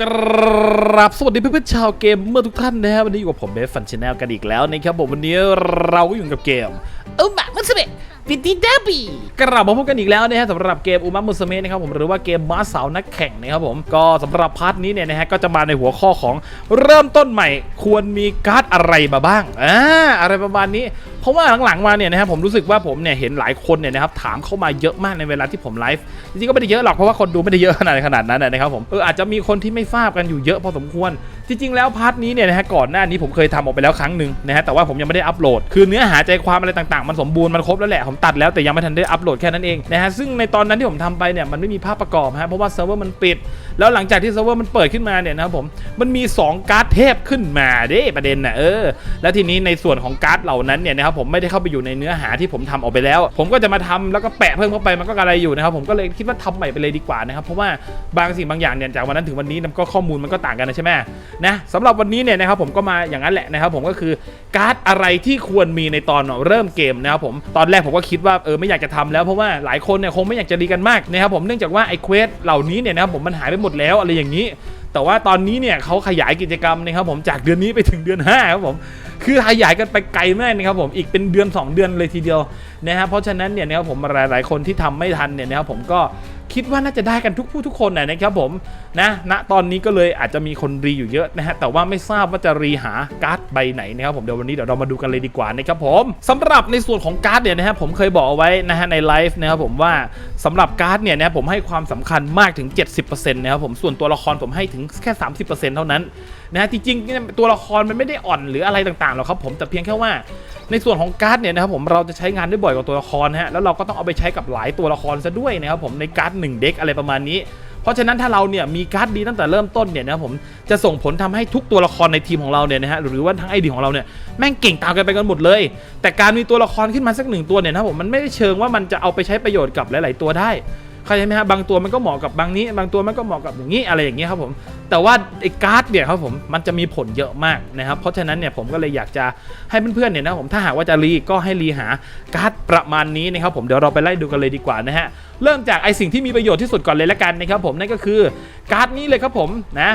กราบสวัสดีเพื่อนๆชาวเกมเมื่อทุกท่านนะครับวันนี้อยู่กับผมเบฟฟันชแนลกันอีกแล้วนะครับผมวันนี้เราก็อยู่กับเกมเอุมะมุสเม ปิติเดบีกลับมาพบกันอีกแล้วนะฮะสำหรับเกมอุมามุสเมะนะครับผมหรือว่าเกมม้าสาวนักแข่งนะครับผมก็สำหรับพาร์ทนี้เนี่ยนะฮะก็จะมาในหัวข้อของเริ่มต้นใหม่ ควรมีการ์ดอะไรมาบ้างอ่าอะไรประมาณนี้ เพราะว่าหลังๆมาเนี่ยนะครับผมรู้สึกว่าผมเนี่ยเห็นหลายคนเนี่ยนะครับถามเข้ามาเยอะมากในเวลาที่ผมไลฟ์จริงๆก็ไม่ได้เยอะหรอกเพราะว่าคนดูไม่ได้เยอะขนาดขนาดนั้นนะครับผมเอออาจจะมีคนที่ไม่ทราบกันอยู่เยอะพอสมควร จริงๆ แล้วพาร์ทนี้เนี่ยนะฮะก่อนหน้านี้ผมเคยทำออกไปแล้วครั้งหนึ่งนะฮะแต่ว่าผมยังไม่ได้อัปโหลด คือเนื้อหาใจความอะไรต่างๆ มันสมบูรณ์มันครบแล้วแหละผมตัดแล้วแต่ยังไม่ทันได้อัปโหลดแค่นั้นเองนะฮะซึ่งในตอนนั้นที่ผมทำไปเนี่ยมันไม่มีภาพประกอบฮะเพราะว่าเซิร์ฟเวอร์มันปิด แล้วหลังจากที่เซิร์ฟเวอร์มันเปิดขึ้นมาเนี่ยนะครับผมมันมี 2 การ์ดเทพขึ้นมาเด้ประเด็นน่ะเออแล้วทีนี้ในส่วนของการ์ดเหล่านั้นเนี่ยนะครับผมไม่ได้เข้าไปอยู่ในเนื้อหาที่ผมทำออกไปแล้ว ผมก็จะมาทำแล้วก็แปะเพิ่มเข้าไปมันก็อะไรอยู่นะครับผมก็เลยคิดว่าทำใหม่ไปเลยดีกว่านะครับเพราะว่าบางสิ่งบางอย่างเนี่ยจากวันนั้นถึงวันนี้มันก็ข้อมูลมันก็ต่างกันนะใช่ไหมนะสำหรับวันนี้เนี่ยนะครับผมก็มาอย่างนั้นแหละนะครับผมก็คือการ์ดอะไรที่ควรมีในตอนเริ่มเกมนะครับผมตอนแรกผมก็คิดว่าเออไม่อยากจะทำแล้วเพราะว่าหลายคนเนี่ยคงไม่อยากจะดีกันมากนะครับผมเนื่องจากว่าไอ้เควสเหล่านี้เนี่ยนะครับผมมันหายไปหมดแล้วอะไรอย่างนี้ แต่ว่าตอนนี้เนี่ยเขาขยายกิจกรรมนะครับผมจากเดือนนี้ไปถึงเดือน5ครับผมคือขยายกันไปไกลมากนะครับผมอีกเป็นเดือน 2 เดือนเลยทีเดียวนะครับเพราะฉะนั้นเนี่ยนะครับผมหลายๆคนที่ทำไม่ทันเนี่ยนะครับผมก็ คิดว่าน่าจะได้กันทุกผู้ทุกคนนะครับผมนะณตอนนี้ก็เลยอาจจะมีคนรีอยู่เยอะนะฮะแต่ว่าไม่ทราบว่าจะรีหาการ์ดใบไหนนะครับผมเดี๋ยววันนี้เดี๋ยวเรามาดูกันเลยดีกว่านะครับผมสำหรับในส่วนของการ์ดเนี่ยนะฮะผมเคยบอกเอาไว้นะฮะในไลฟ์นะครับผมว่าสำหรับการ์ดเนี่ยนะผมให้ความสำคัญมากถึง 70%นะครับผมส่วนตัวละครผมให้ถึงแค่ 30%เท่านั้นนะฮะจริงๆเนี่ยตัวละครมันไม่ได้อ่อนหรืออะไรต่างๆหรอกครับผมแต่เพียงแค่ว่าในส่วนของการ์ดเนี่ยนะครับผมเราจะใช้งานได้บ่อยกว่าตัวละครนะฮะแล้วเราก็ต้องเอาไปใช้กับหลายตัวละครซะด้วยนะครับผมในการ์ดหนึ่งเด็กอะไรประมาณนี้ เพราะฉะนั้นถ้าเราเนี่ยมีการ์ดดีตั้งแต่เริ่มต้นเนี่ยนะครับผมจะส่งผลทำให้ทุกตัวละครในทีมของเราเนี่ยนะฮะหรือว่าทั้งไอดีของเราเนี่ยแม่งเก่งตามกันไปกันหมดเลย แต่การมีตัวละครขึ้นมาสักหนึ่งตัวเนี่ยนะครับผมมันไม่ได้เชิงว่ามันจะเอาไปใช้ประโยชน์กับหลาย ๆ ตัวได้ เข้าใจไหมฮะบางตัวมันก็เหมาะกับบางนี้ บางตัวมันก็เหมาะกับอย่างนี้อะไรอย่างเงี้ยครับผมแต่ว่าไอ้การ์ดเนี่ยครับผมมันจะมีผลเยอะมากนะครับเพราะฉะนั้นเนี่ยผมก็เลยอยากจะให้เพื่อนๆเนี่ยนะผมถ้าหากว่าจะรีก็ให้รีหาการ์ดประมาณนี้นะครับผมเดี๋ยวเราไปไล่ดูกันเลยดีกว่านะฮะเริ่มจากไอสิ่งที่มีประโยชน์ที่สุดก่อนเลยละกันนะครับผมนั่นก็คือการ์ดนี้เลยครับผมนะ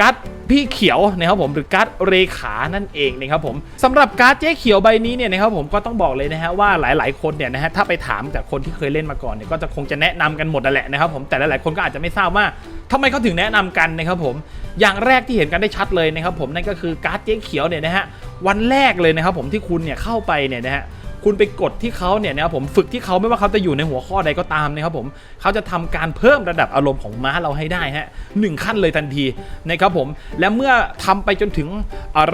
การ์ดพี่เขียวนะครับผมหรือการ์ดเรขานั่นเองนะครับผมสำหรับการ์ดเจ๊เขียวใบนี้เนี่ยนะครับผมก็ต้องบอกเลยนะฮะว่าหลาย ๆ คนเนี่ยนะฮะถ้าไปถามจากคนที่เคยเล่นมาก่อนเนี่ยก็จะคงจะแนะนำกันหมดนั่นแหละนะครับผมแต่หลาย ๆ คนก็อาจจะไม่ทราบว่าทำไมเขาถึงแนะนำกันนะครับผมอย่างแรกที่เห็นกันได้ชัดเลยนะครับผมนั่นก็คือการ์ดเจ๊เขียวเนี่ยนะฮะวันแรกเลยนะครับผมที่คุณเนี่ยเข้าไปเนี่ยนะฮะ คุณไปกดที่เขาเนี่ยนะครับผมฝึกที่เขาไม่ว่าเขาจะอยู่ในหัวข้อใดก็ตามนะครับผมเขาจะทำการเพิ่มระดับอารมณ์ของม้าเราให้ได้ฮะหนึ่งขั้นเลยทันทีนะครับผมและเมื่อทำไปจนถึง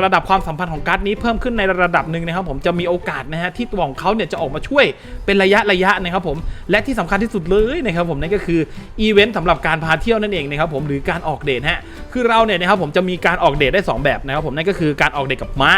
ระดับความสัมพันธ์ของการ์ดนี้เพิ่มขึ้นในระดับหนึ่งนะครับผมจะมีโอกาสนะฮะที่ตัวของเขาเนี่ยจะออกมาช่วยเป็นระยะระยะนะครับผมและที่สำคัญที่สุดเลยนะครับผมนั่นก็คืออีเวนต์สำหรับการพาเที่ยวนั่นเองนะครับผมหรือการออกเดทฮะคือเราเนี่ยนะครับผมจะมีการออกเดทได้สองแบบนะครับผมนั่นก็คือการออกเดทกับม้า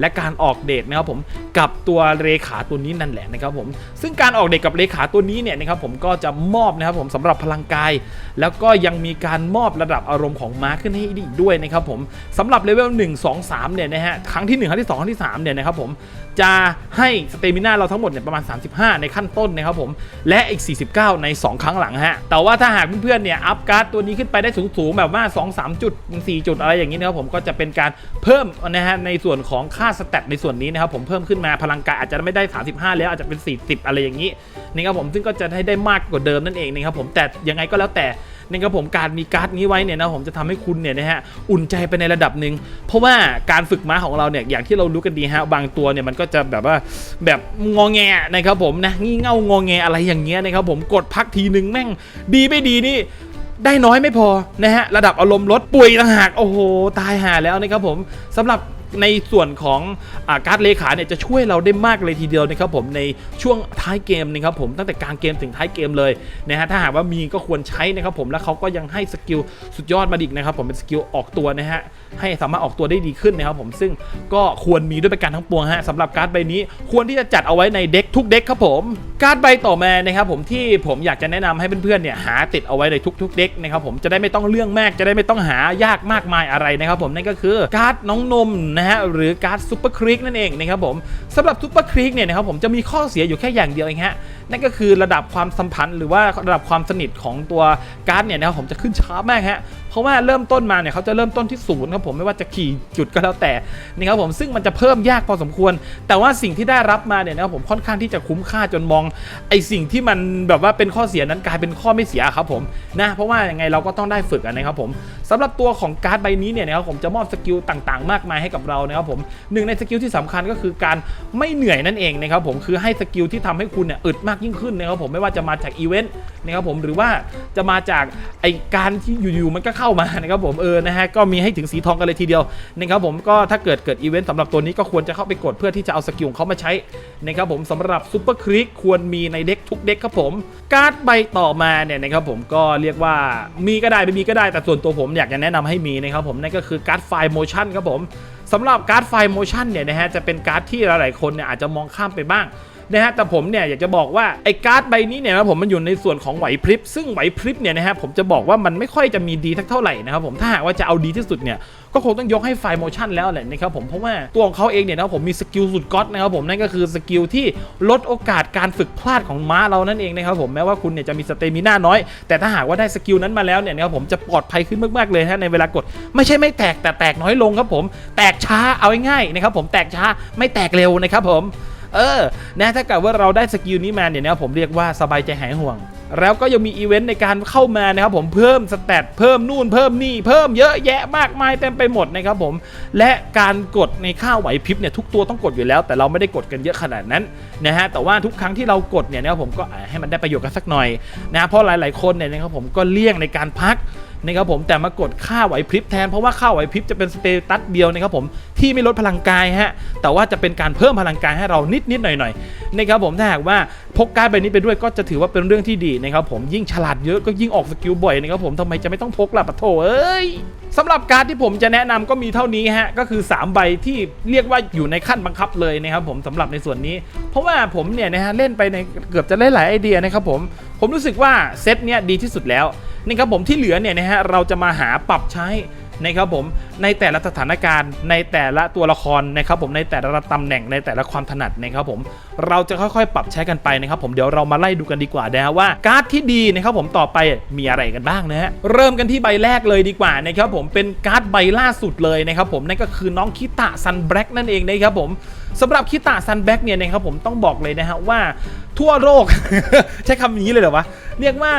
และการออกเดทนะครับผมกับตัวเลขาตัวนี้นั่นแหละนะครับผมซึ่งการออกเดทกับเลขาตัวนี้เนี่ยนะครับผมก็จะมอบนะครับผมสำหรับพลังกาย แล้วก็ยังมีการมอบระดับอารมณ์ของม้าขึ้นให้อีกด้วยนะครับผมสำหรับเลเวล1 2 3เนี่ยนะฮะครั้งที่ 1 ครั้งที่ 2 ครั้งที่3เนี่ยนะครับผม จะให้สเตมิน่าเราทั้งหมดเนี่ยประมาณ 35 ในขั้นต้นนะครับผม และอีก 49 ใน 2 ครั้งหลังฮะ แต่ว่าถ้าหากเพื่อนๆเนี่ยอัพการ์ดตัวนี้ขึ้นไปได้สูงๆ แบบว่า 2 3 จุด 4 จุดอะไรอย่างนี้นะครับผมก็จะเป็นการเพิ่มนะฮะในส่วนของค่าสแตทในส่วนนี้นะครับผมเพิ่มขึ้นมาพลังกายอาจจะไม่ได้ 35 แล้วอาจจะเป็น 40 อะไรอย่างนี้นะครับผมซึ่งก็จะให้ได้มากกว่าเดิมนั่นเองนะครับผมแต่ยังไงก็แล้วแต่ นะครับผมการมีการ์ดนี้ไว้เนี่ยนะผมจะทำให้คุณเนี่ยนะฮะอุ่นใจไปในระดับหนึ่งเพราะว่าการฝึกม้าของเราเนี่ยอย่างที่เรารู้กันดีฮะบางตัวเนี่ยมันก็จะแบบว่าแบบงอแงนะครับผมนะงี่เง่างอแงอะไรอย่างเงี้ยนะครับผมกดพักทีนึงแม่งดีไม่ดีนี่ได้น้อยไม่พอนะฮะระดับอารมณ์ลดป่วยต่างหากโอ้โหตายหาแล้วนะครับผมสำหรับ ในส่วนของอาการ์ดเลขาเนี่ยจะช่วยเราได้มากเลยทีเดียวนะครับผมในช่วงท้ายเกมนะครับผมตั้งแต่กลางเกมถึงท้ายเกมเลยนะฮะถ้าหากว่ามีก็ควรใช้นะครับผมแล้วเขาก็ยังให้สกิลสุดยอดมาอีกนะครับผมเป็นสกิลออกตัวนะฮะให้สามารถออกตัวได้ดีขึ้นนะครับผมซึ่งก็ควรมีด้วยประการทั้งปวงฮะสำหรับการ์ดใบนี้ควรที่จะจัดเอาไว้ในเด็กทุกเด็กครับผม การ์ดใบต่อมานะครับผมที่ผมอยากจะแนะนำให้เพื่อนๆเนี่ยหาติดเอาไว้ในทุกๆเด็กนะครับผมจะได้ไม่ต้องเรื่องมากจะได้ไม่ต้องหายากมากมายอะไรนะครับผมนั่นก็คือการ์ดน้องนมนะฮะหรือการ์ดซูเปอร์คริกนั่นเองนะครับผมสำหรับซูเปอร์คริกเนี่ยนะครับผมจะมีข้อเสียอยู่แค่อย่างเดียวเองฮะ นั่นก็คือระดับความสัมพันธ์หรือว่าระดับความสนิทของตัวการ์ดเนี่ยนะครับผมจะขึ้นช้ามากฮะเพราะว่าเริ่มต้นมาเนี่ยเขาจะเริ่มต้นที่ศูนย์ครับผมไม่ว่าจะขี่จุดก็แล้วแต่นะครับผมซึ่งมันจะเพิ่มยากพอสมควร แต่ว่าสิ่งที่ได้รับมาเนี่ยนะครับผมค่อนข้างที่จะคุ้มค่าจนมองไอสิ่งที่มันแบบว่าเป็นข้อเสียนั้นกลายเป็นข้อไม่เสียครับผมนะเพราะว่ายังไงเราก็ต้องได้ฝึกนะครับผมสำหรับตัวของการ์ดใบนี้เนี่ยนะครับผมจะมอบสกิลต่างๆ มากมายให้กับเรานะครับผมหนึ่งในสกิลที่สำคัญก็คือการไม่เหนื่อยนั่นเองนะครับผมคือให้สกิลที่ทำให้คุณเนี่ยอึดมากยิ่งขึ้นนะครับผมไม่ว่าจะมาจากอีเวนต์นะครับผมหรือว่าจะมาจากไอการที่อยู่ๆมันก็เข้ามานะครับผมเออนะฮะก็มีให้ถึงสีทองกันเลยทีเดียวนะครับผมก็ถ้าเกิดเกิดอีเวนต์สำหรับตัวนี้ก็ควรจะเข้าไปกดเพื่อที่จะเอาสกิลของเขามาใช้นะครับผมสำหรับซูเปอร์คลิกควรมีในเด็กทุกเด็กครับผม การ์ดใบต่อมาเนี่ยนะครับผมก็เรียกว่ามีก็ได้ไม่มีก็ได้แต่ส่วนตัวผมอยากจะแนะนำให้มีนะครับผมนั่นก็คือการ์ดไฟล์โมชั่นครับผมสำหรับการ์ดไฟล์โมชั่นเนี่ยนะฮะจะเป็นการ์ดที่หลายๆคนเนี่ยอาจจะมองข้ามไปบ้าง นะฮะแต่ผมเนี่ยอยากจะบอกว่าไอ้การ์ดใบนี้เนี่ยนะผมมันอยู่ในส่วนของไหวพริบซึ่งไหวพริบเนี่ยนะฮะผมจะบอกว่ามันไม่ค่อยจะมีดีทักเท่าไหร่นะครับผมถ้าหากว่าจะเอาดีที่สุดเนี่ยก็คงต้องยกให้ไฟโมชั่นแล้วแหละนะครับผมเพราะว่าตัวของเขาเองเนี่ยนะครับผมมีสกิลสุดก๊อตนะครับผมนั่นก็คือสกิลที่ลดโอกาสการฝึกพลาดของม้าเรานั่นเองนะครับผมแม้ว่าคุณเนี่ยจะมีสเตมิน่าน้อย แต่ถ้าหากว่าได้สกิลนั้นมาแล้วเนี่ยนะครับผมจะปลอดภัยขึ้นมากๆเลยฮะในเวลากด ไม่ใช่ไม่แตกแต่แตกน้อยลงครับผม แตกช้าเอาง่ายๆนะครับผมแตกช้าไม่แตกเร็วนะครับผม เออนะถ้าเกิดว่าเราได้สกิลนี้มาเนี่ยนะครับผมเรียกว่าสบายใจหายห่วง แล้วก็ยังมีอีเวนต์ในการเข้ามานะครับผมเพิ่มสเตตเพิ่มนู่นเพิ่มนี่เพิ่มเยอะแยะมากมายเต็มไปหมดนะครับผมและการกดในค่าไหวพริบเนี่ยทุกตัวต้องกดอยู่แล้ว แต่เราไม่ได้กดกันเยอะขนาดนั้นนะฮะแต่ว่าทุกครั้งที่เรากดเนี่ยนะครับผมก็ให้มันได้ประโยชน์กันสักหน่อยนะเพราะหลาย ๆคนเนี่ยนะครับผมก็เลี่ยงในการพัก นะครับผมแต่มากดค่าไหวพริบแทนเพราะว่าค่าไหวพริบจะเป็นสเตตัสเดียวนะครับผมที่ไม่ลดพลังกายฮะแต่ว่าจะเป็นการเพิ่มพลังกายให้เรานิดนิดๆหน่อยหน่อยๆนะครับผมถ้าหากว่าพกการ์ดใบนี้ไปด้วยก็จะถือว่าเป็นเรื่องที่ดีนะครับผมยิ่งฉลาดเยอะก็ยิ่งออกสกิลบ่อยนะครับผมทำไมจะไม่ต้องพกล่ะปะโถเอ้ยสำหรับการ์ดที่ผมจะแนะนำก็มีเท่านี้ฮะก็คือ 3 ใบที่เรียกว่าอยู่ในขั้นบังคับเลยนะครับผมสำหรับในส่วนนี้ เพราะว่าผมเนี่ยนะฮะเล่นไปในเกือบจะหลายๆไอเดียนะครับผมผมรู้สึกว่าเซตเนี้ยดีที่สุดแล้ว นะครับผมที่เหลือเนี่ยนะฮะเราจะมาหาปรับใช้นะครับผมในแต่ละสถานการณ์ในแต่ละตัวละครนะครับผมในแต่ละตำแหน่งในแต่ละความถนัดนะครับผมเราจะค่อยๆ ปรับใช้กันไปนะครับผมเดี๋ยวเรามาไล่ดูกันดีกว่านะว่าการ์ดที่ดีนะครับผมต่อไปมีอะไรกันบ้างนะฮะเริ่มกันที่ใบแรกเลยดีกว่านะครับผมเป็นการ์ดใบล่าสุดเลยนะครับผมนั่นก็คือน้องคิตะซันแบล็กนั่นเองนะครับผม สำหรับคิตะซันแบ็กเนี่ยนะครับผมต้องบอกเลยนะฮะว่าทั่วโลก ใช้คำนี้เลยเหรอวะ เรียกว่า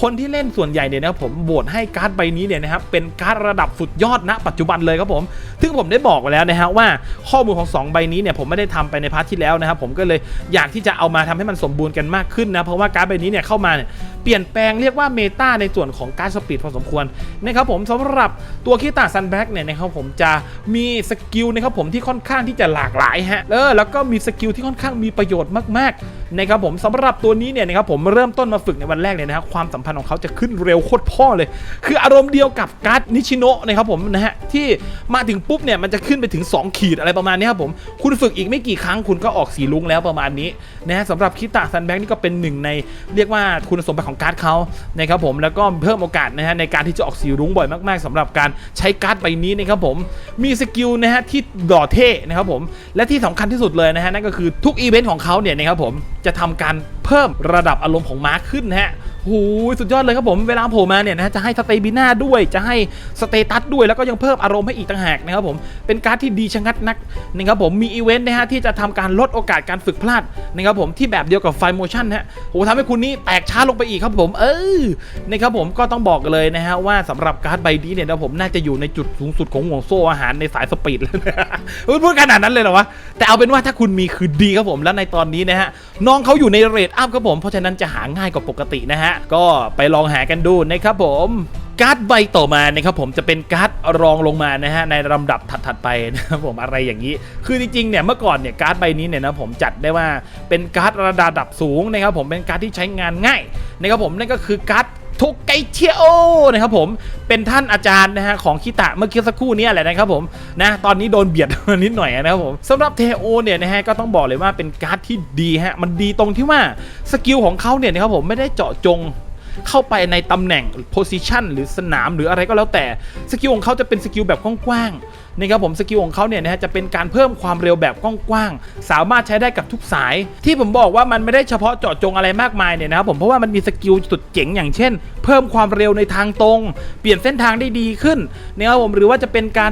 คนที่เล่นส่วนใหญ่เนี่ยนะครับผมโหวตให้การ์ดใบนี้เนี่ยนะครับเป็นการ์ดระดับสุดยอดณปัจจุบันเลยครับผมซึ่งผมได้บอกไว้แล้วนะฮะว่าข้อมูลของ 2 ใบนี้เนี่ยผมไม่ได้ทำไปในพาร์ทที่แล้วนะครับผมก็เลยอยากที่จะเอามาทำให้มันสมบูรณ์กันมากขึ้นนะเพราะว่าการ์ดใบนี้เนี่ยเข้ามาเนี่ยเปลี่ยนแปลงเรียกว่าเมตาในส่วนของการสปีดพอสมควรนะครับผมสำหรับตัวคิตาซันแบ็กเนี่ยนะครับผมจะมีสกิลนะครับผมที่ค่อนข้างที่จะหลากหลายฮะเออแล้วก็มีสกิลที่ค่อนข้างมีประโยชน์มากๆนะครับผมสำหรับตัวนี้เนี่ยนะครับผมเริ่มต้นมาฝึกในวันแรกเลยนะครับความสัมพันธ์ของเขาจะขึ้นเร็วโคตรพ่อเลย คืออารมณ์เดียวกับการ์ดนิชิโนะนะครับผมนะฮะที่มาถึงปุ๊บเนี่ยมันจะขึ้นไปถึง 2 ขีดอะไรประมาณนี้ครับผมคุณฝึกอีกไม่กี่ครั้งคุณก็ออกสีลุงแล้วประมาณนี้นะฮะสำหรับคิตะซันแบ็กนี่ก็เป็นหนึ่งในเรียกว่าคุณสมบัติของการ์ดเขานะครับผมแล้วก็เพิ่มโอกาสนะฮะในการที่จะออกสีรุ้งบ่อยมากๆสำหรับการใช้การ์ดใบนี้นะครับผมมีสกิลนะฮะที่ดอเท่นะครับผมและที่สำคัญที่สุดเลยนะฮะนั่นก็คือทุกอีเวนต์ของเขาเนี่ยนะครับผมจะทำการเพิ่มระดับอารมณ์ของม้าขึ้นนะฮะ หูสุดยอดเลยครับผมเวลาโผล่มาเนี่ยนะจะให้สเตบิน่าด้วยจะให้สเตตัสด้วยแล้วก็ยังเพิ่มอารมณ์ให้อีกต่างหากนะครับผมเป็นการ์ดที่ดีชะงัดนักนะครับผมมีอีเวนต์นะฮะที่จะทำการลดโอกาสการฝึกพลาดนะครับผมที่แบบเดียวกับไฟโมชั่นฮะโหทำให้คุณนี่แตกช้าลงไปอีกครับผมเออนะครับผมก็ต้องบอกเลยนะฮะว่าสำหรับการ์ดใบนี้เนี่ยนะผมน่าจะอยู่ในจุดสูงสุดของห่วงโซ่อาหารในสายสปีดเลยนะพูดขนาดนั้นเลยเหรอวะแต่เอาเป็นว่าถ้าคุณมีคือดีครับผมแล้วในตอนนี้นะฮะน้องเขาอยู่ในเรทอัพครับผมเพราะฉะนั้นจะหาง่ายกว่าปกตินะฮะก็ไปลองหากันดูนะครับผมการ์ดใบต่อมานะครับผมจะเป็นการ์ดรองลงมานะฮะในลำดับถัดๆไปนะครับผมอะไรอย่างนี้ คือจริงๆเนี่ยเมื่อก่อนเนี่ยการ์ดใบนี้เนี่ยนะผมจัดได้ว่าเป็นการ์ดระดับสูงนะครับผมเป็นการ์ดที่ใช้งานง่ายนะครับผมนั่นก็คือการ์ด ทุกไกเทียโอนะครับผมเป็นท่านอาจารย์นะฮะของคิตะเมื่อกี้สักครู่นี้แหละนะครับผมนะตอนนี้โดนเบียดมานิดหน่อยนะครับผมสำหรับเทโอเนี่ยนะฮะก็ต้องบอกเลยว่าเป็นการ์ดที่ดีฮะมันดีตรงที่ว่าสกิลของเขาเนี่ยนะครับผมไม่ได้เจาะจง เข้าไปในตำแหน่ง position หรือสนามหรืออะไรก็แล้วแต่สกิลของเขาจะเป็นสกิลแบบกว้างๆนะครับผมสกิลของเขาเนี่ยนะฮะจะเป็นการเพิ่มความเร็วแบบกว้างๆสามารถใช้ได้กับทุกสาย ที่ผมบอกว่ามันไม่ได้เฉพาะเจาะจงอะไรมากมายเนี่ยนะครับผมเพราะว่ามันมีสกิลสุดเจ๋งอย่างเช่น เพิ่มความเร็วในทางตรง เปลี่ยนเส้นทางได้ดีขึ้นนะครับผมหรือว่าจะเป็นการ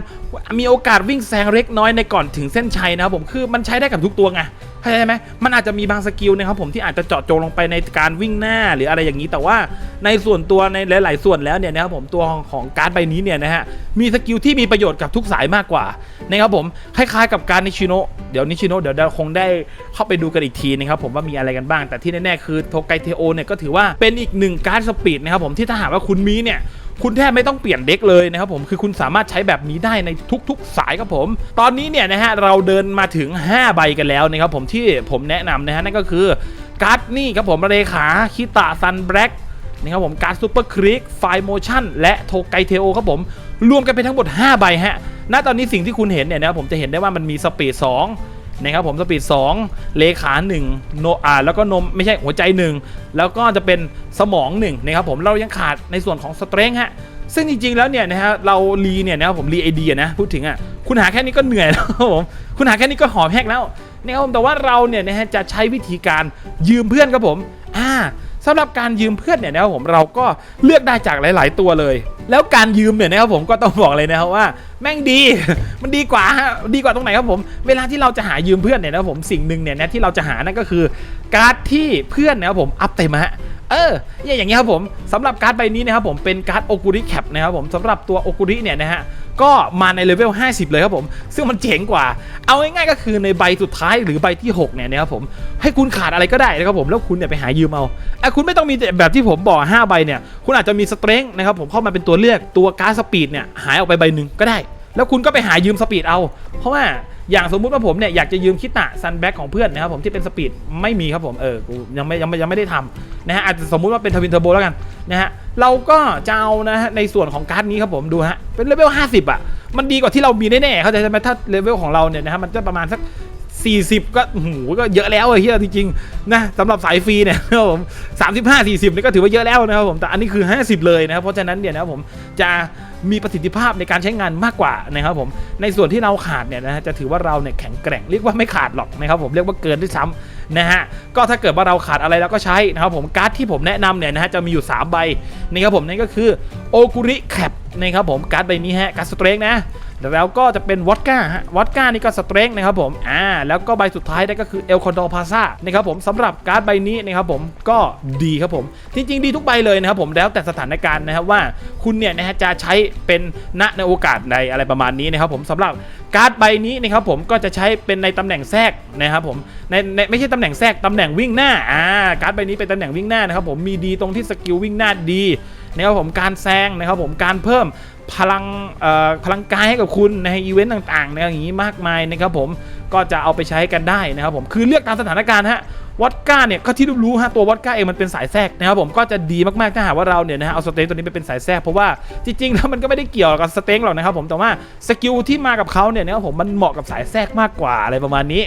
มีโอกาสวิ่งแซงเล็กน้อยในก่อนถึงเส้นชัยนะครับผมคือมันใช้ได้กับทุกตัวไง เข้าใจไหมมันอาจจะมีบางสกิลนะครับผมที่อาจจะเจาะจงลงไปในการวิ่งหน้าหรืออะไรอย่างนี้ แต่ว่าในส่วนตัวในหลาย ๆ ส่วนแล้วเนี่ยนะครับผมตัวของของการ์ดใบนี้เนี่ยนะฮะมีสกิลที่มีประโยชน์กับทุกสายมากกว่านะครับผมคล้ายๆ กับการนิชิโนเดี๋ยวนิชิโนเดี๋ยวเราคงได้เข้าไปดูกันอีกทีนะครับผมว่ามีอะไรกันบ้าง แต่ที่แน่ๆคือโทไกเทโอเนี่ยก็ถือว่าเป็นอีกหนึ่งการ์ดสปีดนะครับผมที่ถ้าหากว่าคุณมีเนี่ย คุณแทบไม่ต้องเปลี่ยนเด็กเลยนะครับผมคือคุณสามารถใช้แบบนี้ได้ในทุก ๆ สายครับผม ตอนนี้เนี่ยนะฮะเราเดินมาถึง 5 ใบกันแล้วนะครับผมที่ผมแนะนำนะฮะนั่นก็คือการ์ดนี่ครับผมเลขาคิตะซันแบล็กนะครับผมการ์ดซูเปอร์คริกไฟโมชั่นและโทไกเทโอครับผม รวมกันเป็นทั้งหมด 5 ใบฮะณตอนนี้สิ่งที่คุณเห็นเนี่ยนะครับผมจะเห็นได้ว่ามันมีสปีด2 นะครับผมสปีด2เลขา1โนอ่าแล้วก็นมไม่ใช่หัวใจ 1 แล้วก็จะเป็นสมอง1นะครับผมเรายังขาดในส่วนของสเตร n งฮะซึ่งจริงๆแล้วเนี่ยนะฮะเรารีเนี่ยนะครับผมรีไอเดียนะพูดถึงอะคุณหาแค่นี้ก็เหนื่อยแล้วครับผมคุณหาแค่นี้ก็หอบแหกแล้วนะครับผมแต่ว่าเราเนี่ยนะฮะจะใช้วิธีการยืมเพื่อนครับผมอ่า สำหรับการยืมเพื่อนเนี่ยนะครับผมเราก็เลือกได้จากหลาย ๆ ตัวเลย แล้วการยืมเนี่ยนะครับผมก็ต้องบอกเลยนะครับว่า แม่งดี มันดีกว่าฮะดีกว่าตรงไหนครับผม เวลาที่เราจะหายืมเพื่อนเนี่ยนะครับผมสิ่งหนึ่งเนี่ยนะที่เราจะหานั่นก็คือ การ์ดที่เพื่อนนะครับผมอัพเต็มฮะเอออย่างเงี้ยครับผมสำหรับการ์ดใบนี้นะครับผมเป็นการ์ดโอกุริแคปนะครับผมสำหรับตัวโอกุริเนี่ยนะฮะ ก็มาในเลเวล 50 เลยครับผม ซึ่งมันเจ๋งกว่า เอาง่ายๆก็คือในใบสุดท้ายหรือใบที่ 6 เนี่ยนะครับผม ให้คุณขาดอะไรก็ได้นะครับผม แล้วคุณเนี่ยไปหายืมเอาอะคุณไม่ต้องมีแต่แบบที่ผมบอก 5 ใบเนี่ย คุณอาจจะมีสเตรนจ์นะครับผมเข้ามาเป็นตัวเลือก ตัวการ์ดสปีดเนี่ยหายออกไปใบหนึ่งก็ได้ แล้วคุณก็ไปหายืมสปีดเอา เพราะว่า อย่างสมมุติว่าผมเนี่ยอยากจะยืมคิตะซันแบ็กของเพื่อนนะครับผมที่เป็นสปีดไม่มีครับผมเออกูยังไม่ยังไม่ยังไม่ได้ทำนะฮะอาจจะสมมุติว่าเป็นทวินเทอร์โบแล้วกันนะฮะเราก็จะเอานะฮะในส่วนของการ์ดนี้ครับผมดูฮะเป็นเลเวล50 อะ มันดีกว่าที่เรามีแน่ๆเข้าใจใช่ไหมถ้าเลเวลของเราเนี่ยนะฮะมันจะประมาณสัก 40 ก็โอ้โหก็เยอะแล้วไอ้เหี้ยจริงๆนะสำหรับสายฟรีเนี่ยครับผม35 40นี่ก็ถือว่าเยอะแล้วนะครับผมแต่อันนี้คือ 50 เลยนะครับเพราะฉะนั้นเนี่ยนะครับผมจะ มีประสิทธิภาพในการใช้งานมากกว่านะครับผมในส่วนที่เราขาดเนี่ยนะฮะจะถือว่าเราเนี่ยแข็งแกร่งเรียกว่าไม่ขาดหรอกนะครับผมเรียกว่าเกินด้วยซ้ำนะฮะก็ถ้าเกิดว่าเราขาดอะไรเราก็ใช้นะครับผมการ์ดที่ผมแนะนำเนี่ยนะฮะจะมีอยู่ 3 ใบนะครับผมนั่นก็คือโอกุริแคปนะครับผมการ์ดใบนี้ฮะการ์ดสเตรกนะ แล้วก็จะเป็นวอดก้าฮะวอดก้านี่ก็สเตร n งนะครับผมอ่าแล้วก็ใบสุดท้ายนั่นก็คือเอลคอนดอร์พาซานะครับผมสำหรับการ์ดใบนี้นะครับผมก็ดีครับผมจริง ๆ ดีทุกใบเลยนะครับผมแล้วแต่สถานการณ์นะครับว่าคุณเนี่ยนะฮะจะใช้เป็นณในโอกาสใดอะไรประมาณนี้นะครับผมสำหรับการ์ดใบนี้นะครับผมก็จะใช้เป็นในตำแหน่งแทรกนะครับผมในในไม่ใช่ตำแหน่งแทรกตำแหน่งวิ่งหน้าอ่าการ์ดใบนี้เป็นตำแหน่งวิ่งหน้านะครับผมมีดีตรงที่สกิลวิ่งหน้าดีนะครับผมการแซงนะครับผมการเพิ่ม พลังเอ่อพลังกายให้กับคุณในอีเวนต์ต่างๆนะอย่างนี้มากมายนะครับผมก็จะเอาไปใช้กันได้นะครับผมคือเลือกตามสถานการณ์ฮะวอดก้าเนี่ยก็ที่รู้ๆฮะตัววอดก้าเองมันเป็นสายแทรกนะครับผมก็จะดีมากๆถ้าหากว่าเราเนี่ยนะฮะเอาสเต็งตัวนี้ไปเป็นสายแทรกเพราะว่าจริงๆแล้วมันก็ไม่ได้เกี่ยวกับสเต็งหรอกนะครับผมแต่ว่าสกิลที่มากับเขาเนี่ยนะครับผมมันเหมาะกับสายแทรกมากกว่าอะไรประมาณนี้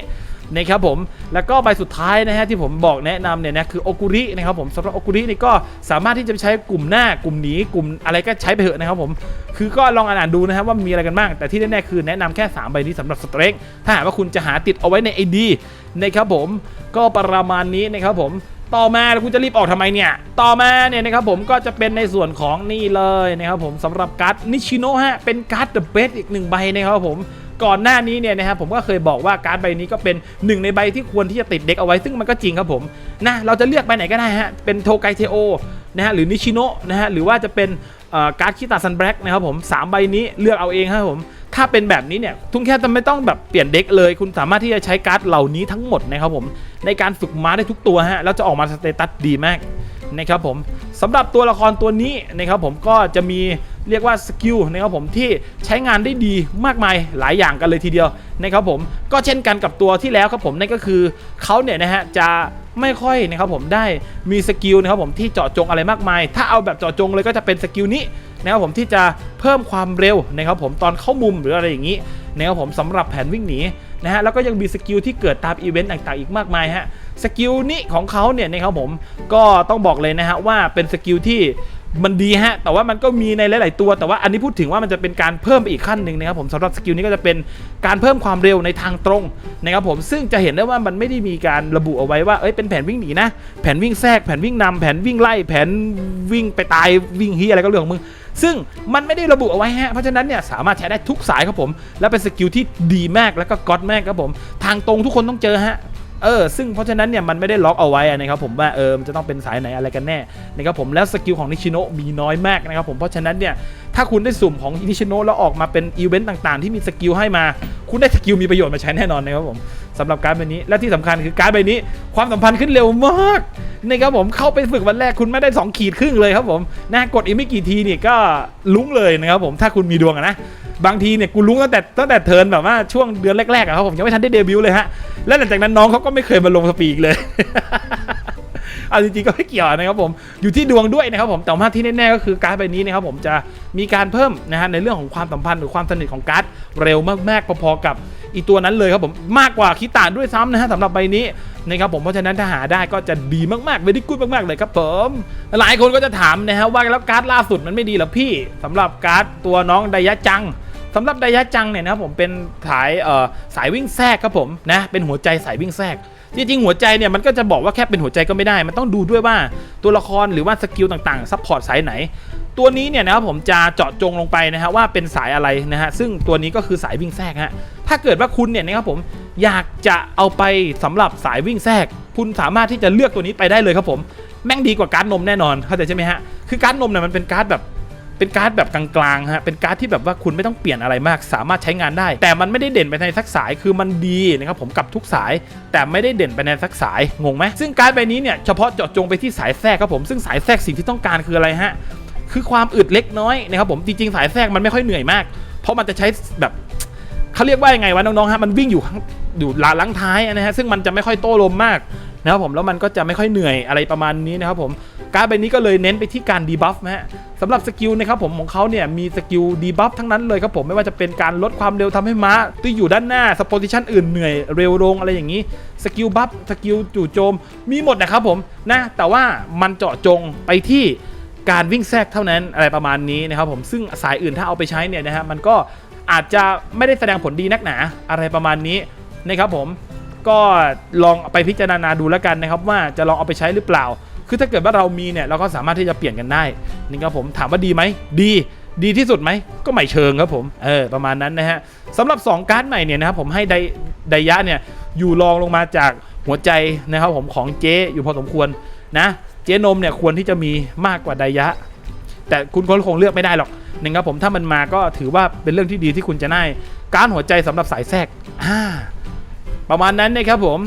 นะครับผมแล้วก็ใบสุดท้ายนะฮะที่ผมบอกแนะนำเนี่ยนะคือโอกุรินะครับผมสำหรับโอกุรินี่ก็สามารถที่จะใช้กลุ่มหน้ากลุ่มหนีกลุ่มอะไรก็ใช้ไปเถอะนะครับผมคือก็ลองอ่านดูนะครับว่ามีอะไรกันบ้าง แต่ที่แน่ๆคือแนะนำแค่ 3 ใบนี้สำหรับสเตร n งถ้าหากว่าคุณจะหาติดเอาไว้ใน ID นะครับผมก็ประมาณนี้นะครับผมต่อมาแล้วคุณจะรีบออกทำไมเนี่ย ต่อมาเนี่ยนะครับผมก็จะเป็นในส่วนของนี่เลยนะครับผมสำหรับการ์ดนิชิโนะฮะเป็นการ์ดเดอะเบสอีกหนึ่งใบนะครับผม ก่อนหน้านี้เนี่ยนะครับผมก็เคยบอกว่าการ์ดใบนี้ก็เป็นหนึ่งในใบที่ควรที่จะติดเด็กเอาไว้ซึ่งมันก็จริงครับผมนะเราจะเลือกใบไหนก็ได้ฮะเป็นโทไกเทโอนะฮะหรือนิชิโนะนะฮะหรือว่าจะเป็นการ์ดคิตาซันแบล็กนะครับผมสามใบนี้เลือกเอาเองครับผมถ้าเป็นแบบนี้เนี่ยทุกแค่จะไม่ต้องแบบเปลี่ยนเด็กเลย คุณสามารถที่จะใช้การ์ดเหล่านี้ทั้งหมดนะครับผมในการฝึกม้าได้ทุกตัวฮะแล้วจะออกมาสเตตัสดีมาก นะครับผมสำหรับตัวละครตัวนี้นะครับผมก็จะมีเรียกว่าสกิลนะครับผมที่ใช้งานได้ดีมากมายหลายอย่างกันเลยทีเดียวนะครับผมก็เช่นกันกับตัวที่แล้วครับผมนั่นก็คือเขาเนี่ยนะฮะจะไม่ค่อยนะครับผมได้มีสกิลนะครับผมที่เจาะจงอะไรมากมาย ถ้าเอาแบบเจาะจงเลยก็จะเป็นสกิลนี้นะครับผมที่จะเพิ่มความเร็วนะครับผมตอนเข้ามุมหรืออะไรอย่างนี้ นะครับผมสำหรับแผนวิ่งหนีนะฮะแล้วก็ยังมีสกิลที่เกิดตามอีเวนต์ต่างๆอีกมากมายฮะสกิลนี้ของเขาเนี่ยนะครับผมก็ต้องบอกเลยนะฮะว่าเป็นสกิลที่มันดีฮะ แต่ว่ามันก็มีในหลาย ๆ ตัว แต่ว่าอันนี้พูดถึงว่ามันจะเป็นการเพิ่มไปอีกขั้นหนึ่งนะครับผมสำหรับสกิลนี้ก็จะเป็นการเพิ่มความเร็วในทางตรงนะครับผม ซึ่งจะเห็นได้ว่ามันไม่ได้มีการระบุเอาไว้ว่า เอ้ย เป็นแผนวิ่งหนีนะ แผนวิ่งแทรก แผนวิ่งนำแผนวิ่งไล่ แผนวิ่งไปตาย วิ่งเฮียอะไรก็เรื่องของมึง ซึ่งมันไม่ได้ระบุเอาไว้ฮะเพราะฉะนั้นเนี่ยสามารถใช้ได้ทุกสายครับผม และเป็นสกิลที่ดีมากแล้วก็ก๊อตมากครับผม ทางตรงทุกคนต้องเจอฮะเออซึ่งเพราะฉะนั้นเนี่ยมันไม่ได้ล็อกเอาไว้นะครับผมว่าเออมันจะต้องเป็นสายไหนอะไรกันแน่นะครับผมแล้วสกิลของนิชิโนะมีน้อยมากนะครับผมเพราะฉะนั้นเนี่ยถ้าคุณได้สุ่มของนิชิโนะแล้วออกมาเป็นอีเวนต์ต่างๆ ที่มีสกิลให้มา คุณได้สกิลมีประโยชน์มาใช้แน่นอนนะครับผม สำหรับการดใบนี้ และที่สำคัญคือการดใบนี้ ความสัมพันธ์ขึ้นเร็วมากนะครับผมเข้าไปฝึกวันแรกคุณไม่ได้ 2 ขีดครึ่งเลยครับผมนะกดอีกไม่กี่ทีนี่ก็ลุ้งเลยนะครับผมถ้าคุณมีดวงนะบางทีเนี่ยกูลุ้งตั้งแต่ตั้งแต่เทินแบบว่าช่วงเดือนแรกๆอะครับผมยังไม่ทันได้เดบิวต์เลยฮะแล้วหลังจากนั้นน้องเขาก็ไม่เคยมาลงสปีกเลยเอาจริงๆก็ไม่เกี่ยวนะครับผมอยู่ที่ดวงด้วยนะครับผมแต่ว่าที่แน่ๆก็คือการ์ดใบนี้นะครับผมจะมีการเพิ่มนะฮะในเรื่องของความสัมพันธ์หรือความสนิทของการ์ดเร็วมากๆพอๆกับ อีตัวนั้นเลยครับผมมากกว่าคิตาด้วยซ้ำนะฮะสำหรับใบนี้นะครับผมเพราะฉะนั้นถ้าหาได้ก็จะดีมากๆเวดีกูดมากๆเลยครับผมหลายคนก็จะถามนะฮะว่าแล้วการ์ดล่าสุดมันไม่ดีหรอพี่สำหรับการ์ดตัวน้องไดยะจังสำหรับไดยะจังเนี่ยนะครับผมเป็นสายเอ่อสายวิ่งแทรกครับผมนะเป็นหัวใจสายวิ่งแทรก จริงๆหัวใจเนี่ยมันก็จะบอกว่าแค่เป็นหัวใจก็ไม่ได้ มันต้องดูด้วยว่าตัวละครหรือว่าสกิลต่างๆซัพพอร์ตสายไหน ตัวนี้เนี่ยนะครับผมจะเจาะจงลงไปนะฮะว่าเป็นสายอะไรนะฮะซึ่งตัวนี้ก็คือสายวิ่งแทรกฮะถ้าเกิดว่าคุณเนี่ยนะครับผมอยากจะเอาไปสำหรับสายวิ่งแทรก คุณสามารถที่จะเลือกตัวนี้ไปได้เลยครับผมแม่งดีกว่าการ์ดนมแน่นอนเข้าใจใช่ไหมฮะคือการ์ดนมเนี่ยมันเป็นการ์ดแบบ เป็นการ์ดแบบกลางๆฮะเป็นการ์ดที่แบบว่าคุณไม่ต้องเปลี่ยนอะไรมาก สามารถใช้งานได้ แต่มันไม่ได้เด่นไปในสักสายคือมันดีนะครับผมกับทุกสาย แต่ไม่ได้เด่นไปในสักสายงงไหมซึ่งการ์ดใบนี้เนี่ยเฉพาะเจาะจงไปที่สายแทรกครับผมซึ่งสายแทรกสิ่งที่ต้องการคืออะไรฮะคือความอึดเล็กน้อยนะครับผมจริงๆสายแทรกมันไม่ค่อยเหนื่อยมาก เพราะมันจะใช้แบบเขาเรียกว่ายังไงวะน้องๆฮะมันวิ่งอยู่ข้างอยู่หลังท้ายนะฮะซึ่งมันจะไม่ค่อยโต้ลมมากนะครับผมแล้วมันก็จะไม่ค่อยเหนื่อยอะไรประมาณนี้นะครับผม การดใบนี้ก็เลยเน้นไปที่การดีบัฟนะฮะสำหรับสกิลนะครับผมของเขาเนี่ยมีสกิลดีบัฟทั้งนั้นเลยครับผมไม่ว่าจะเป็นการลดความเร็วทำให้ม้าที่อยู่ด้านหน้าสปอซิชันอื่นเหนื่อยเร็วลงอะไรอย่างนี้สกิลบัฟสกิลจู่โจมมีหมดนะครับผมนะแต่ว่ามันเจาะจงไปที่การวิ่งแทรกเท่านั้นอะไรประมาณนี้นะครับผมซึ่งสายอื่นถ้าเอาไปใช้เนี่ยนะฮะมันก็อาจจะไม่ได้แสดงผลดีนักหนาอะไรประมาณนี้นะครับผมก็ลองไปพิจารณาดูแล้วกันนะครับว่าจะลองเอาไปใช้หรือเปล่า คือถ้าเกิดว่าเรามีเนี่ยเราก็สามารถที่จะเปลี่ยนกันได้นี่ครับผมถามว่าดีไหมดีดีที่สุดไหมก็ไม่เชิงครับผมเออประมาณนั้นนะฮะสำหรับ 2 การ์ดใหม่เนี่ยนะครับผมให้ไดไดยะเนี่ยอยู่รองลงมาจากหัวใจนะครับผมของเจ๊อยู่พอสมควรนะเจ๊นมเนี่ยควรที่จะมีมากกว่าไดยะ แต่คุณก็คงเลือกไม่ได้หรอกนะครับผมถ้ามันมาก็ถือว่าเป็นเรื่องที่ดีที่คุณจะได้การหัวใจสำหรับสายแทรกอ่าประมาณนั้นนะครับผม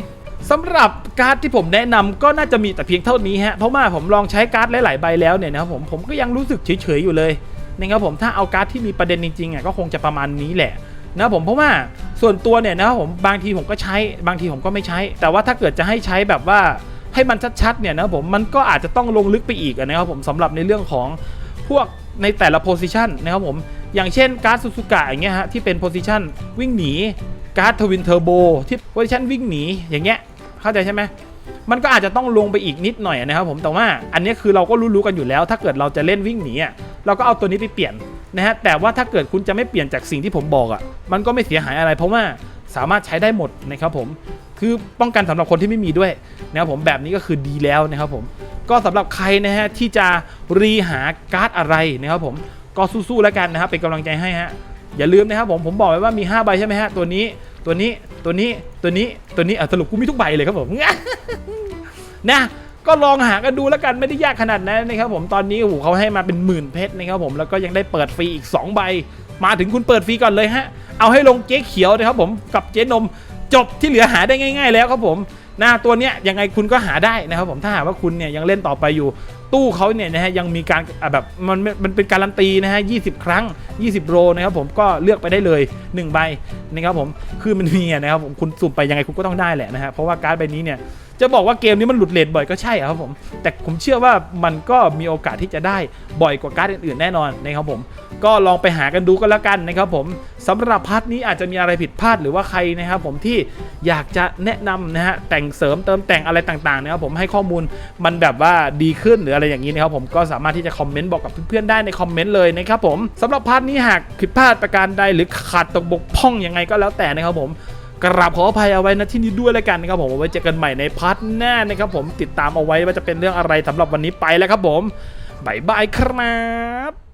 สำหรับการ์ดที่ผมแนะนำก็น่าจะมีแต่เพียงเท่านี้ฮะเพราะว่าผมลองใช้การ์ดหลายๆใบแล้วเนี่ยนะครับผมผมก็ยังรู้สึกเฉยๆอยู่เลยนะครับผมถ้าเอาการ์ดที่มีประเด็นจริงๆอะก็คงจะประมาณนี้แหละนะครับผมเพราะว่าส่วนตัวเนี่ยนะครับผมบางทีผมก็ใช้บางทีผมก็ไม่ใช้ แต่ว่าถ้าเกิดจะให้ใช้แบบว่าให้มันชัดๆเนี่ยนะผมมันก็อาจจะต้องลงลึกไปอีกนะครับผมสำหรับในเรื่องของพวกในแต่ละโพซิชันนะครับผมอย่างเช่นการ์ดซูซูกะอย่างเงี้ยฮะที่เป็นโพซิชันวิ่งหนีการ์ดทวินเทอร์โบที่โพซิชันวิ่งหนีอย่างเงี้ย เข้าใจใช่ไหมมันก็อาจจะต้องลงไปอีกนิดหน่อยนะครับผมแต่ว่าอันนี้คือเราก็รู้ๆกันอยู่แล้ว ถ้าเกิดเราจะเล่นวิ่งหนีอะเราก็เอาตัวนี้ไปเปลี่ยนนะฮะแต่ว่าถ้าเกิดคุณจะไม่เปลี่ยนจากสิ่งที่ผมบอกอะมันก็ไม่เสียหายอะไร เพราะว่าสามารถใช้ได้หมดนะครับผมคือป้องกันสำหรับคนที่ไม่มีด้วยนะครับผมแบบนี้ก็คือดีแล้วนะครับผมก็สำหรับใครนะฮะที่จะรีหาการ์ดอะไรนะครับผมก็สู้ๆแล้วกันนะครับเป็นกำลังใจให้ฮะ อย่าลืมนะครับผมผมบอกไว้ว่ามี 5 ใบใช่ไหมฮะตัวนี้ตัวนี้ตัวนี้ตัวนี้ตัวนี้อะสรุปกูมีทุกใบเลยครับผมนะก็ลองหากันดูแล้วกันไม่ได้ยากขนาดนั้นนะครับผมตอนนี้โอ้โหเขาให้มาเป็นหมื่นเพชรนะครับผมแล้วก็ยังได้เปิดฟรีอีก 2 ใบ มาถึงคุณเปิดฟรีก่อนเลยฮะเอาให้ลงเจ๊เขียวนะครับผมกับเจ๊นมจบที่เหลือหาได้ง่าย ๆ แล้วครับผมนะตัวเนี้ยยังไงคุณก็หาได้นะครับผมถ้าหากว่าคุณเนี่ยยังเล่นต่อไปอยู่ ตู้เขาเนี่ยนะฮะยังมีการอะแบบมันมันเป็นการันตีนะฮะยีครั้ง 20 โรนะครับผมก็เลือกไปได้เลย 1 ใบนะครับผมคือมันมีนะครับผมคุณสุ่มไปยังไงคุณก็ต้องได้แหละนะฮะเพราะว่าการ์ดใบนี้เนี่ย จะบอกว่าเกมนี้มันหลุดเลทบ่อยก็ใช่ครับผม แต่ผมเชื่อว่ามันก็มีโอกาสที่จะได้บ่อยกว่าการ์ดอื่นๆแน่นอนนะครับผม ก็ลองไปหากันดูก็แล้วกันนะครับผมสำหรับพาร์ทนี้อาจจะมีอะไรผิดพลาดหรือว่าใครนะครับผมที่อยากจะแนะนำนะฮะแต่งเสริมเติมแต่งอะไรต่างๆนะครับผมให้ข้อมูลมันแบบว่าดีขึ้นหรืออะไรอย่างนี้นะครับผมก็สามารถที่จะคอมเมนต์บอกกับเพื่อนๆได้ในคอมเมนต์เลยนะครับผมสำหรับพาร์ทนี้หากผิดพลาดประการใดหรือขาดตกบกพร่องยังไงก็แล้วแต่นะครับผม กราบขออภัยเอาไว้นะที่นี้ด้วยแล้วกันนะครับผมเอาไว้เจอกันใหม่ในพาร์ทหน้านะครับผมติดตามเอาไว้ว่าจะเป็นเรื่องอะไรสำหรับวันนี้ไปแล้วครับผมบายบายครับ